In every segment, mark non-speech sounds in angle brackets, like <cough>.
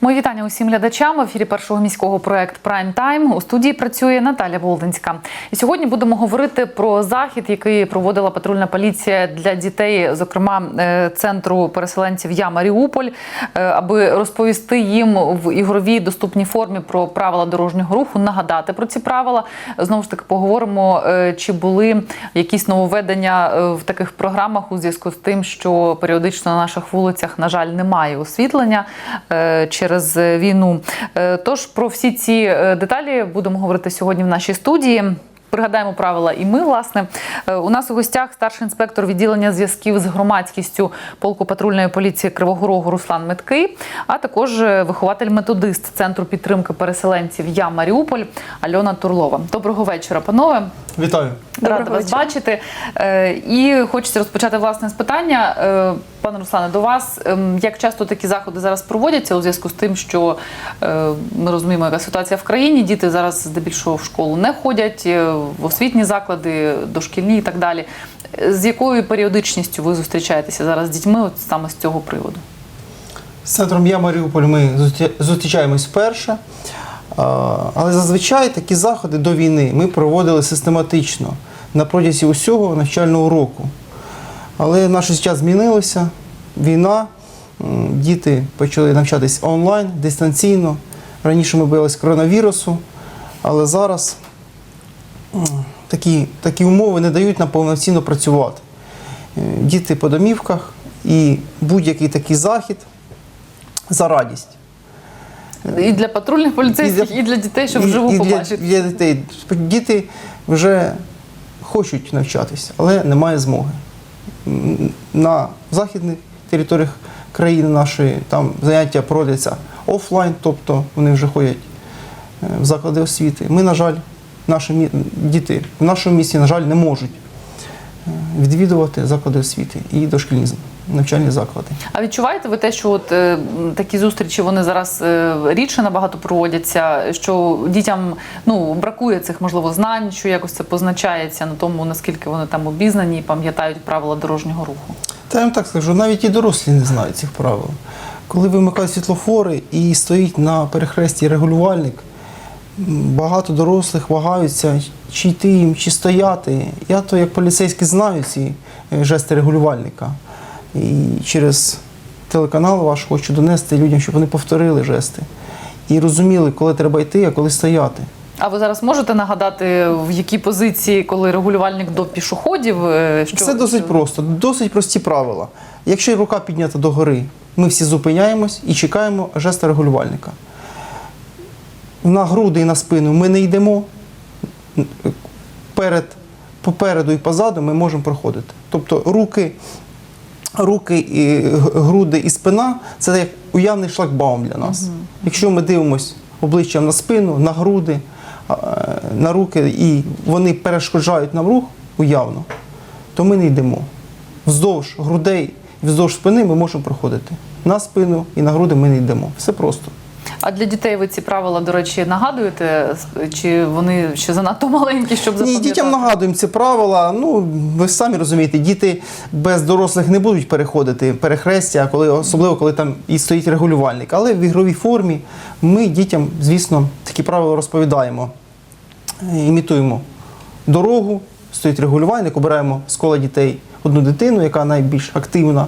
Мої вітання усім глядачам. В ефірі першого міського проект Прайм Тайм у студії працює Наталя Волдинська. І сьогодні будемо говорити про захід, який проводила патрульна поліція для дітей, зокрема е, центру переселенців Я Маріуполь, е, аби розповісти їм в ігровій доступній формі про правила дорожнього руху, нагадати про ці правила. Знову ж таки, поговоримо, е, чи були якісь нововведення в таких програмах у зв'язку з тим, що періодично на наших вулицях, на жаль, немає освітлення е, через війну. Е, Тож про всі ці е, деталі будемо говорити сьогодні в нашій студії. Пригадаємо правила, і ми, власне, Е, у нас у гостях старший інспектор відділення зв'язків з громадськістю полку патрульної поліції Кривого Рогу Руслан Меткий, а також вихователь-методист центру підтримки переселенців Я Маріуполь Альона Турлова. Доброго вечора, панове. Вітаю. Рада Доброго вас вечора. бачити. І хочеться розпочати власне з питання. Е, Пане Руслане, до вас ем, як часто такі заходи зараз проводяться у зв'язку з тим, що е, ми розуміємо, яка ситуація в країні. Діти зараз здебільшого в школу не ходять, е, в освітні заклади, дошкільні і так далі. Е, З якою періодичністю ви зустрічаєтеся зараз з дітьми, от саме з цього приводу? З центром Я Маріуполь ми зустрічаємось вперше. Але зазвичай такі заходи до війни ми проводили систематично на протязі усього навчального року. Але наше життя змінилося, війна, діти почали навчатись онлайн, дистанційно. Раніше ми боялися коронавірусу, але зараз такі, такі умови не дають нам повноцінно працювати. Е, Діти по домівках і будь-який такий захід за радість. І для патрульних поліцейських, І і для- для дітей, щоб вживу і для, побачити. для дітей. Діти вже хочуть навчатися, але немає змоги. На західних територіях країни нашої там заняття проводяться офлайн, тобто вони вже ходять е, в заклади освіти. Ми, на жаль, наші діти в нашому місті, на жаль, не можуть е, відвідувати заклади освіти і дошкільні з- навчальні заклади. А відчуваєте ви те, що от е, такі зустрічі вони зараз е, рідше набагато проводяться, що дітям ну бракує цих можливо знань, що якось це позначається на тому, наскільки вони там обізнані і пам'ятають правила дорожнього руху? Та я вам так скажу, навіть і дорослі не знають цих правил. Коли вимикають світлофори і стоїть на перехресті регулювальник, багато дорослих вагаються, чи йти їм, чи стояти. Я то як поліцейський знаю ці е, жести регулювальника. І через телеканал ваш хочу донести людям, щоб вони повторили жести. І розуміли, коли треба йти, а коли стояти. А ви зараз можете нагадати, в якій позиції, коли регулювальник до пішоходів? е, Що Це досить просто, досить прості правила. Якщо рука піднята догори, ми всі зупиняємось і чекаємо жеста регулювальника. На груди і на спину ми не йдемо. Перед, попереду і позаду ми можемо проходити. Тобто руки, руки і груди і спина це як уявний шлагбаум для нас. Якщо ми дивимося обличчям на спину, на груди, е, на руки, і вони перешкоджають нам рух уявно, то ми не йдемо. Вздовж грудей вздовж спини ми можемо проходити. На спину і на груди ми не йдемо. Все просто. А для дітей ви ці правила, до речі, нагадуєте? Чи вони ще занадто маленькі, щоб Ні, дітям нагадуємо ці правила. Ну, ви самі розумієте, діти без дорослих не будуть переходити перехрестя, коли, особливо коли там і стоїть регулювальник. Але в ігровій формі ми дітям, звісно, такі правила розповідаємо. Імітуємо дорогу, стоїть регулювальник, обираємо з кола дітей одну дитину, яка найбільш активна.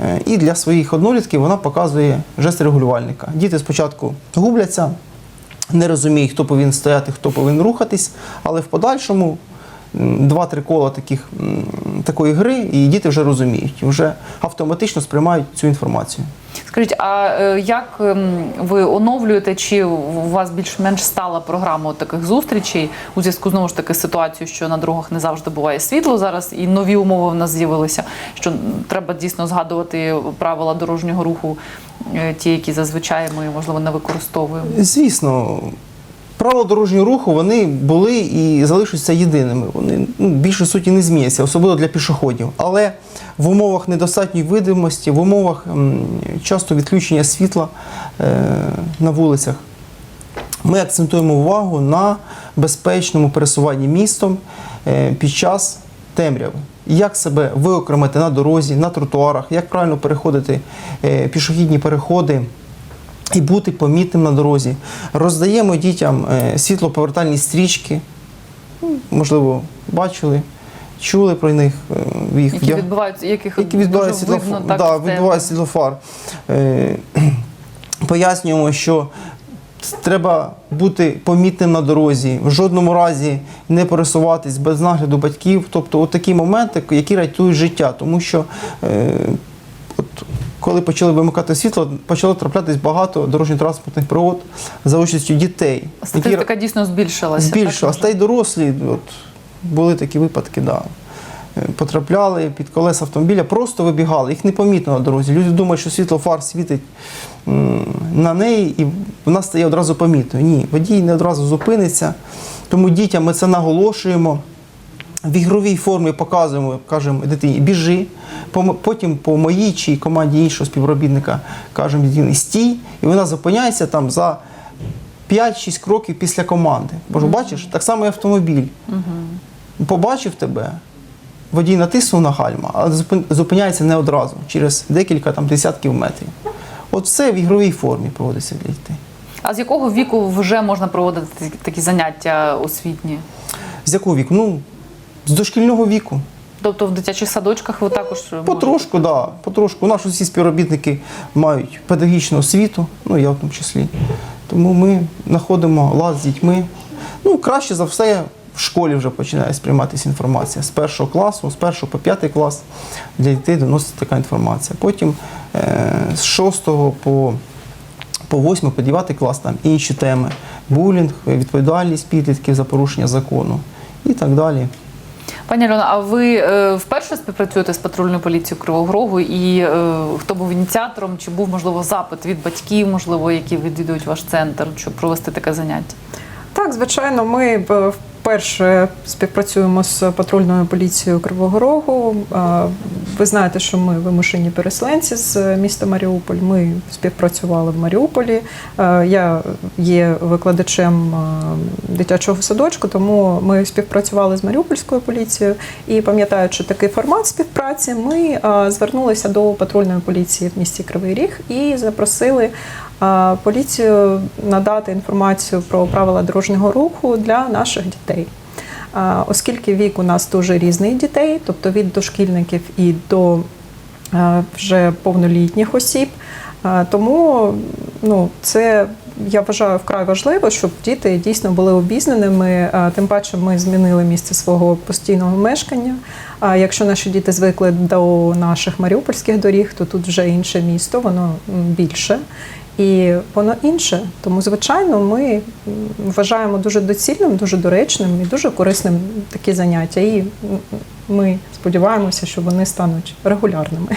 Е, І для своїх однолітків вона показує жест регулювальника. Діти спочатку губляться, не розуміють, хто повинен стояти, хто повинен рухатись, але в подальшому два-три кола таких, такої гри, і діти вже розуміють, вже автоматично сприймають цю інформацію. Скажіть, а е, як ем, ви оновлюєте, чи у вас більш-менш стала програма таких зустрічей у зв'язку знову ж таки з ситуацією, що на дорогах не завжди буває світло зараз, і нові умови в нас з'явилися, що треба дійсно згадувати правила дорожнього руху, е, ті, які зазвичай ми можливо не використовуємо. Звісно, правила дорожнього руху вони були і залишаться єдиними. Вони ну, більше суті не зміняться, особливо для пішоходів. Але в умовах недостатньої видимості, в умовах часто відключення світла е, на вулицях, ми акцентуємо увагу на безпечному пересуванні містом е, під час темряви. Як себе виокремити на дорозі, на тротуарах, як правильно переходити е, пішохідні переходи і бути помітним на дорозі. Роздаємо дітям світлоповертальні стрічки. Можливо, бачили, чули про них. е, їх Які відбуваються, яких які відбуваються дуже видно, так, да, відбувається світлофар. Е, <clears throat> пояснюємо, що треба бути помітним на дорозі, в жодному разі не пересуватись без нагляду батьків. Тобто, от такі моменти, які рятують життя, тому що. Е, коли почали вимикати світло, почало траплятись багато дорожньо-транспортних пригод за участю дітей. які дійсно збільшилася. збільшилась. так, Та й дорослі, от, були такі випадки, да. Е, потрапляли під колеса автомобіля, просто вибігали, їх непомітно на дорозі. Люди думають, що світло фар світить на неї і вона стає одразу помітною. Ні, водій не одразу зупиниться. Тому дітям ми це наголошуємо. В ігровій формі показуємо, кажемо дитині, біжи. Потім по моїй чи команді іншого співробітника кажемо дитині стій, і вона зупиняється там за 5-6 кроків після команди. Бо ж бачиш, так само і автомобіль. Побачив тебе, водій натиснув на гальма, але зупин- зупиняється не одразу, через декілька там, десятків метрів. От все в ігровій формі проводиться для дітей. А з якого віку вже можна проводити такі- заняття освітні? З якого віку? Ну, з дошкільного віку. Тобто в дитячих садочках ви також можете? Потрошку, так. Да, потрошку. У нас всі співробітники мають педагогічну освіту, ну я в тому числі. Тому ми знаходимо лад з дітьми. Ну, краще за все, в школі вже починає сприйматися інформація. З першого класу, з першого по п'ятий клас для дітей доноситься така інформація. Потім е, з шостого по по 8, по 9 клас там інші теми: булінг, відповідальність підлітків за порушення закону і так далі. Пані Альона, а ви е, вперше співпрацюєте з патрульною поліцією Кривого Рогу? І е, хто був ініціатором? Чи був можливо запит від батьків, можливо, які відвідують ваш центр, щоб провести таке заняття? Так, звичайно, ми вперше співпрацюємо з патрульною поліцією Кривого Рогу. Ви знаєте, що ми вимушені переселенці з міста Маріуполь. Ми співпрацювали в Маріуполі. Я є викладачем дитячого садочку, тому ми співпрацювали з Маріупольською поліцією. І пам'ятаючи такий формат співпраці, ми звернулися до патрульної поліції в місті Кривий Ріг і запросили поліцію надати інформацію про правила дорожнього руху для наших дітей. Оскільки вік у нас дуже різний дітей, тобто від дошкільників і до вже повнолітніх осіб. Тому ну, це я вважаю вкрай важливо, щоб діти дійсно були обізнаними. Тим паче ми змінили місце свого постійного мешкання. А якщо наші діти звикли до наших маріупольських доріг, то тут вже інше місто, воно більше. І воно інше. Тому, звичайно, ми вважаємо дуже доцільним, дуже доречним і дуже корисним такі заняття. І ми сподіваємося, що вони стануть регулярними.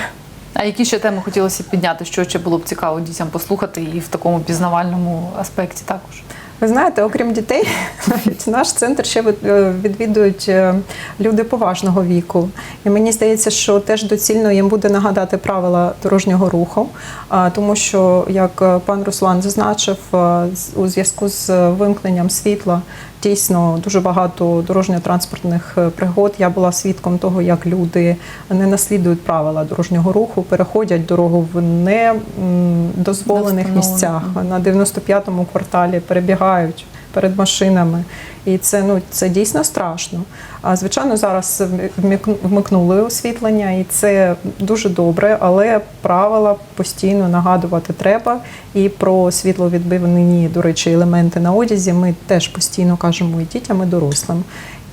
А які ще теми хотілося б підняти? Що ще було б цікаво дітям послухати і в такому пізнавальному аспекті також? Ви знаєте, окрім дітей, <laughs> навіть наш центр ще е, відвідують е, люди поважного віку. І мені здається, що теж доцільно їм буде нагадати правила дорожнього руху, тому що, як е, пан Руслан зазначив, у зв'язку з вимкненням світла дійсно дуже багато дорожньо-транспортних е, пригод. Я була свідком того, як люди не наслідують правила дорожнього руху, переходять дорогу в недозволених місцях. на 95-му кварталі перебігають перед машинами. І це ну це дійсно страшно. А звичайно, зараз вмикнули освітлення, і це дуже добре, але правила постійно нагадувати треба. І про світловідбивні, до речі, елементи на одязі ми теж постійно кажемо і дітям, і дорослим.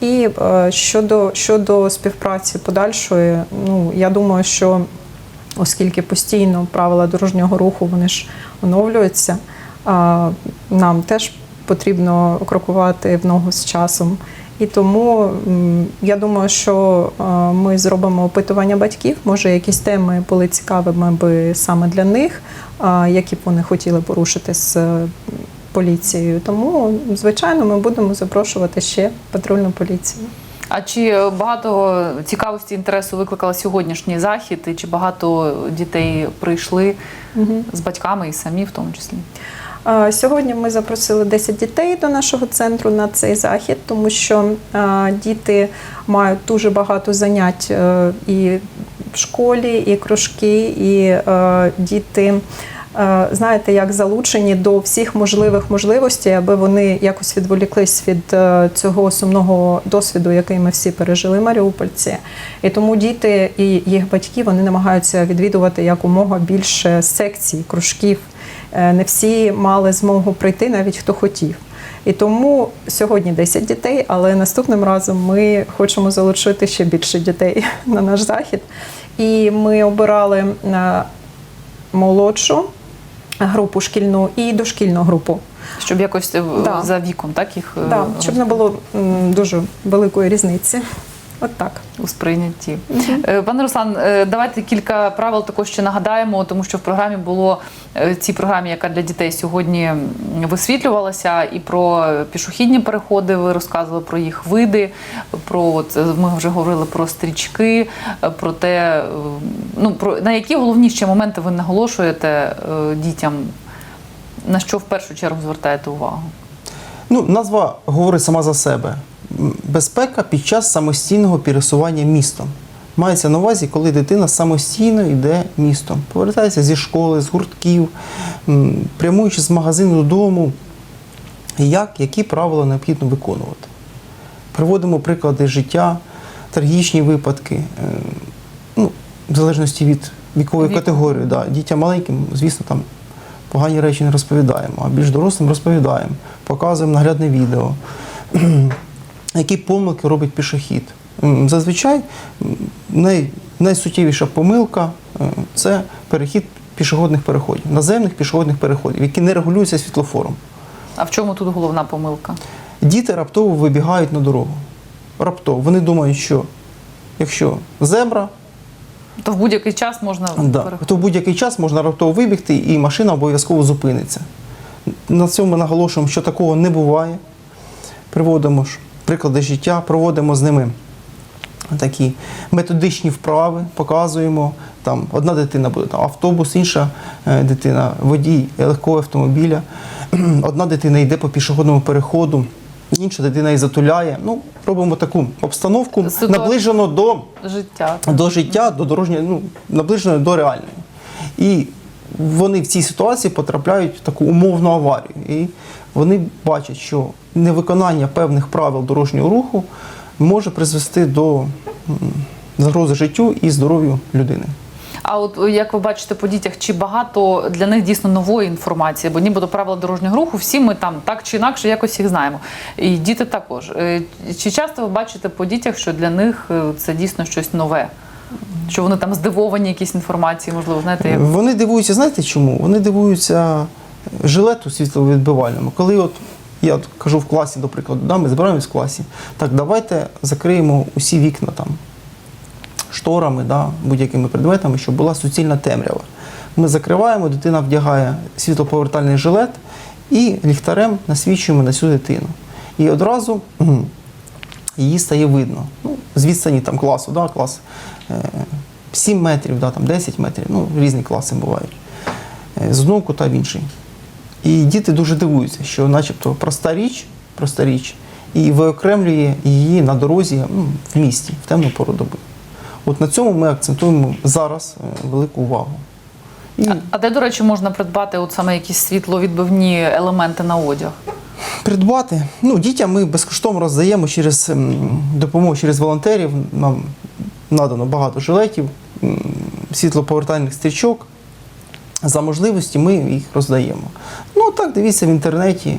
І е, щодо, щодо співпраці подальшої, ну я думаю, що оскільки постійно правила дорожнього руху вони ж оновлюються, нам теж потрібно крокувати в ногу з часом. І тому я думаю, що е, ми зробимо опитування батьків. Може, якісь теми були цікавими би саме для них, які б вони хотіли порушити з е, поліцією. Тому, звичайно, ми будемо запрошувати ще патрульну поліцію. А чи багато цікавості інтересу викликала сьогоднішній захід? І чи багато дітей прийшли з батьками і самі в тому числі? Сьогодні ми запросили 10 дітей до нашого центру на цей захід, тому що діти мають дуже багато занять е, і в школі, і кружки, і е, діти е, знаєте, як залучені до всіх можливих можливостей, аби вони якось відволіклись від цього сумного досвіду, який ми всі пережили маріупольці. І тому діти і їх батьки вони намагаються відвідувати якомога більше секцій, кружків. Е, Не всі мали змогу прийти, навіть хто хотів. І тому сьогодні 10 дітей, але наступним разом ми хочемо залучити ще більше дітей <laughs> на наш захід. І ми обирали е, молодшу групу шкільну і дошкільну групу. Щоб якось е, Да. за віком, так їх Да, щоб не було дуже великої різниці. От так. у сприйнятті. Е, Пане Руслан, е, давайте кілька правил також ще нагадаємо, тому що в програмі було е, цій програмі, яка для дітей сьогодні висвітлювалася, і про пішохідні переходи. Ви розказували про їх види. Про от, ми вже говорили про стрічки, про те, ну про на які головні ще моменти ви наголошуєте дітям, на що в першу чергу звертаєте увагу? Ну, назва говорить сама за себе. Безпека під час самостійного пересування містом. Мається на увазі, коли дитина самостійно йде містом, повертається зі школи, з гуртків, прямуючи з магазину додому. Як, які правила необхідно виконувати? Приводимо приклади життя, трагічні випадки, е, ну, в залежності від вікової Віку. категорії. Да. Дітям маленьким, звісно, там погані речі не розповідаємо, а більш дорослим розповідаємо, показуємо наглядне відео, які помилки робить пішохід. Зазвичай най, найсуттєвіша помилка е, це перехід пішохідних переходів, наземних пішохідних переходів, які не регулюються світлофором. А в чому тут головна помилка? Діти раптово вибігають на дорогу. Раптово. Вони думають, що якщо зебра, То в будь-який час можна да, то в будь-який час можна раптово вибігти, і машина обов'язково зупиниться. На цьому ми наголошуємо, що такого не буває. Приводимо ж приклади життя, проводимо з ними такі методичні вправи, показуємо. Там одна дитина буде там, автобус, інша е, дитина водій легкого автомобіля, <clears throat> одна дитина йде по пішохідному переходу, інша дитина і затуляє. Ну, робимо таку обстановку, Ситуа- наближено до життя. до життя, до дорожньої, ну, наближено до реальної. І вони в цій ситуації потрапляють в таку умовну аварію. І вони бачать, що невиконання певних правил дорожнього руху може призвести до загрози життю і здоров'ю людини. А от е, як ви бачите по дітях, чи багато для них дійсно нової інформації? Бо нібито правила дорожнього руху, всі ми там так чи інакше якось їх знаємо. І діти також. Е, Чи часто ви бачите по дітях, що для них е, це дійсно щось нове? Що вони там здивовані якісь інформації, можливо, знаєте, як Вони дивуються, знаєте чому? Вони дивуються жилету світловідбивальному. Коли от я от кажу в класі, до прикладу, да, ми збираємось в класі, так давайте закриємо усі вікна там шторами, да, будь-якими предметами, щоб була суцільна темрява. Ми закриваємо, дитина вдягає світлоповертальний жилет і ліхтарем насвічуємо на цю дитину. І одразу її стає видно. Ну, з відстані там класу, да, клас е, 7 метрів, да, там 10 метрів, ну, різні класи бувають. Е, З одного кута в інший. І діти дуже дивуються, що начебто проста річ, проста річ, і виокремлює її на дорозі ну, в місті, в темну пору доби. От на цьому ми акцентуємо зараз е, велику увагу. І А, а де, до речі, можна придбати от саме якісь світловідбивні елементи на одяг? придбати. Ну, дітям ми безкоштовно роздаємо через допомогу через волонтерів. Нам надано багато жилетів, світлоповертальних стрічок. За можливості ми їх роздаємо. Ну так, дивіться в інтернеті.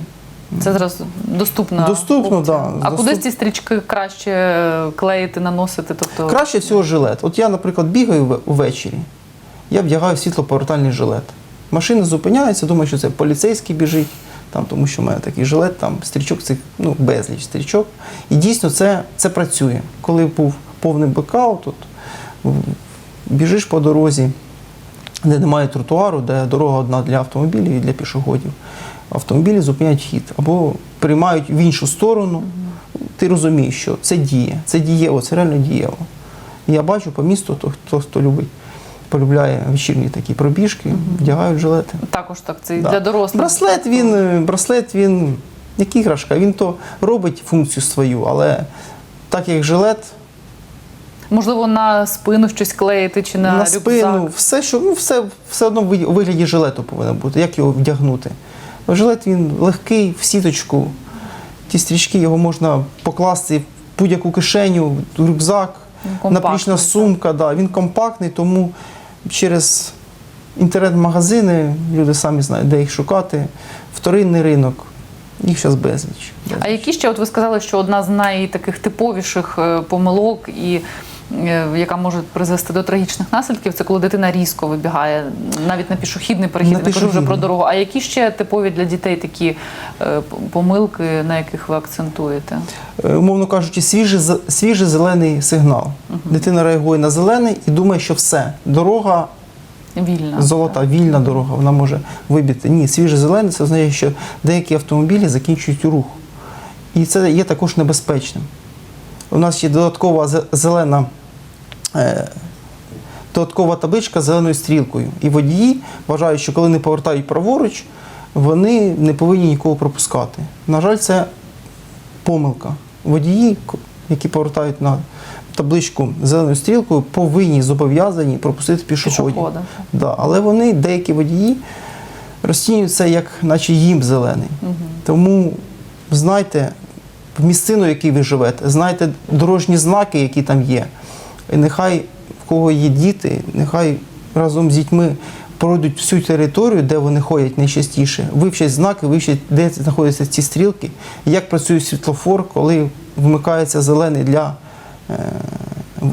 Це зараз доступна. Доступно, опція. да, А куди ці стрічки краще е, клеїти, наносити? Тобто Краще всього жилет. От я, наприклад, бігаю ввечері, я вдягаю світлоповертальний жилет. Машина зупиняється, думаю, що це поліцейський біжить, там, тому що в мене такий жилет, там стрічок, цих, ну, безліч стрічок. І дійсно це, це працює. Коли був повний блекаут, біжиш по дорозі, де немає тротуару, де дорога одна для автомобілів і для пішоходів. Автомобілі зупиняють хід або приймають в іншу сторону. Ти розумієш, що це діє, це дієво, це реально дієво. Я бачу по місту, то хто, хто любить, полюбляє вечірні такі пробіжки, вдягають жилети. також так це Да. для дорослих. Браслет він, браслет він, як іграшка, він то робить функцію свою, але так як жилет, можливо на спину щось клеїти чи на, на рюкзак? спину, все, що ну, все, все одно в вигляді- жилету повинно бути. Як його вдягнути? Жилет він легкий, в сіточку. Ті стрічки його можна покласти в будь-яку кишеню, рюкзак, наплічна сумка. Да, він компактний, тому через інтернет-магазини люди самі знають, де їх шукати. Вторинний ринок. Їх зараз безліч. А які ще, от ви сказали, що одна з найтаких типовіших е, помилок і яка може призвести до трагічних наслідків, це коли дитина різко вибігає навіть на пішохідний перехід, На не кажу вже про дорогу. А які ще типові для дітей такі е, помилки, на яких ви акцентуєте? Е, умовно кажучи, свіжий, свіжий зелений сигнал. Дитина реагує на зелений і думає, що все, дорога Вільна. золота, вільна дорога, вона може вибіти. Ні, свіжий зелений це означає, що деякі автомобілі закінчують рух. І це є також небезпечним. У нас є додаткова зелена. Е, Додаткова табличка з зеленою стрілкою. І водії вважають, що коли не повертають праворуч, вони не повинні нікого пропускати. На жаль, це помилка. Водії, які повертають на табличку з зеленою стрілкою, повинні зобов'язані пропустити пішоходів. Пішохода. Да, але вони, деякі водії, розцінюють це як наче їм зелений. Тому знайте місцину, в якій ви живете, знайте дорожні знаки, які там є. І нехай в кого є діти, нехай разом з дітьми пройдуть всю територію, де вони ходять найчастіше, вивчать знаки, вивчать, де знаходяться ці стрілки, як працює світлофор, коли вмикається зелений для. е,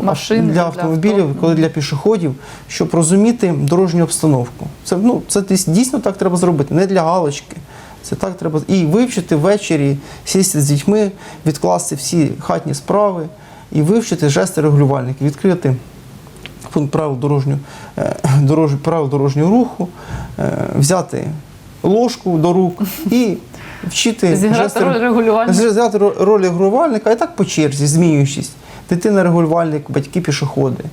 Машин, для для автомобілів, авто. коли для пішоходів, щоб розуміти дорожню обстановку. Це, ну, це дійсно так треба зробити, не для галочки. Це так треба і вивчити ввечері, сісти з дітьми, відкласти всі хатні справи і вивчити жести регулювальників, відкрити пункт правил дорожнього, е, дорож, правил дорожнього руху, е, взяти ложку до рук і вчити Зіграти жести роль регулювальника. Взяти роль регулювальника і так по черзі, змінюючись. Дитина регулювальник, батьки пішоходи.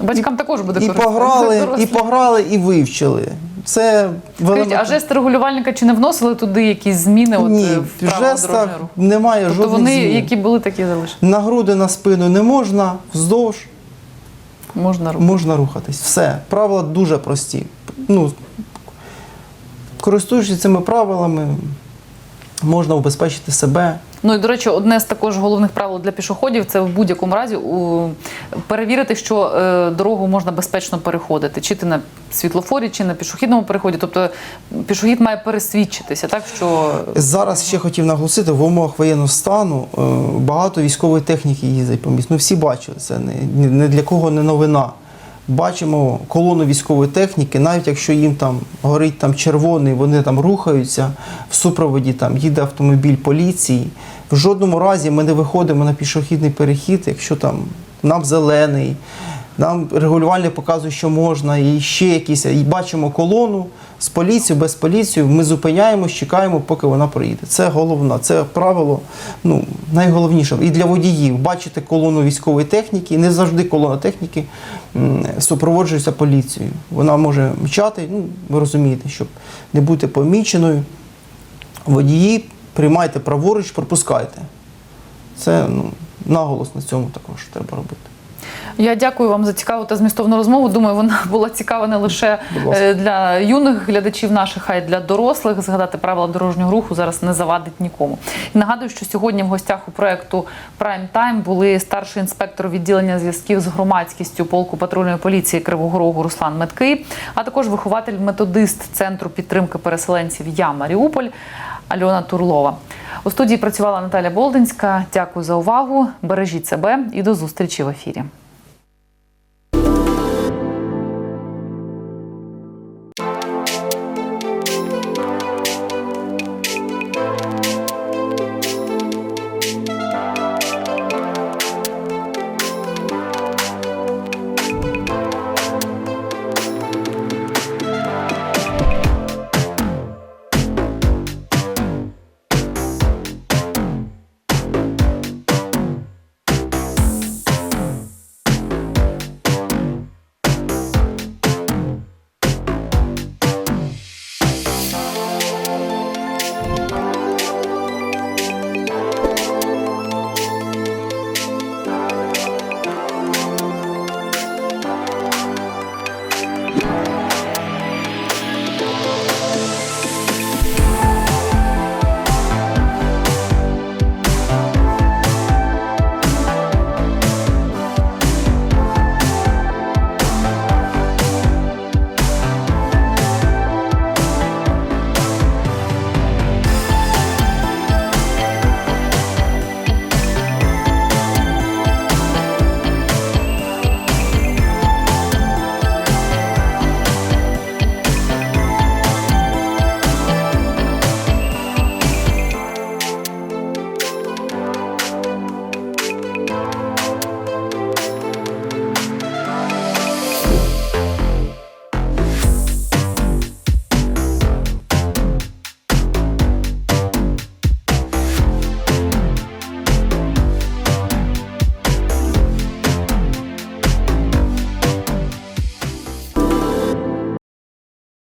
Батькам також буде І пограли, і пограли, і вивчили. Це Скажіть, а жести регулювальника чи не вносили туди якісь зміни Ні, от, в в жестах немає Тобто жодних вони, змін. які були, такі залишили. На груди на спину не можна, вздовж Можна робити. можна рухатись. Все. Правила дуже прості. Ну, користуючись цими правилами, можна убезпечити себе. Ну і до речі, одне з також головних правил для пішоходів це в будь-якому разі у, перевірити, що е, дорогу можна безпечно переходити, чи ти на світлофорі, чи на пішохідному переході. Тобто пішохід має пересвідчитися, так що Зараз ще хотів наголосити, в умовах воєнного стану е, багато військової техніки їздить по місту. Ну всі бачили це, не для кого не новина. Бачимо колону військової техніки, навіть якщо їм там горить там червоний, вони там рухаються в супроводі, там їде автомобіль поліції. В жодному разі ми не виходимо на пішохідний перехід, якщо там нам зелений, нам регулювальник показує, що можна, і ще якісь. І бачимо колону з поліцією, без поліції. Ми зупиняємось, чекаємо, поки вона проїде. Це головне, це правило ну, найголовніше. І для водіїв бачити колону військової техніки, не завжди колона техніки супроводжується поліцією. Вона може мчати, ну, ви розумієте, щоб не бути поміченою. Водії приймайте праворуч, пропускайте. Це ну, наголос на цьому також треба робити. Я дякую вам за цікаву та змістовну розмову. Думаю, вона <laughs> була цікава не лише е, для юних глядачів наших, а й для дорослих. Згадати правила дорожнього руху зараз не завадить нікому. І нагадую, що сьогодні в гостях у проекту Prime Time були старший інспектор відділення зв'язків з громадськістю полку патрульної поліції Кривого Рогу Руслан Меткий, а також вихователь-методист центру підтримки переселенців Я Маріуполь Альона Турлова. У студії працювала Наталя Болдинська. Дякую за увагу. Бережіть себе і до зустрічі в ефірі.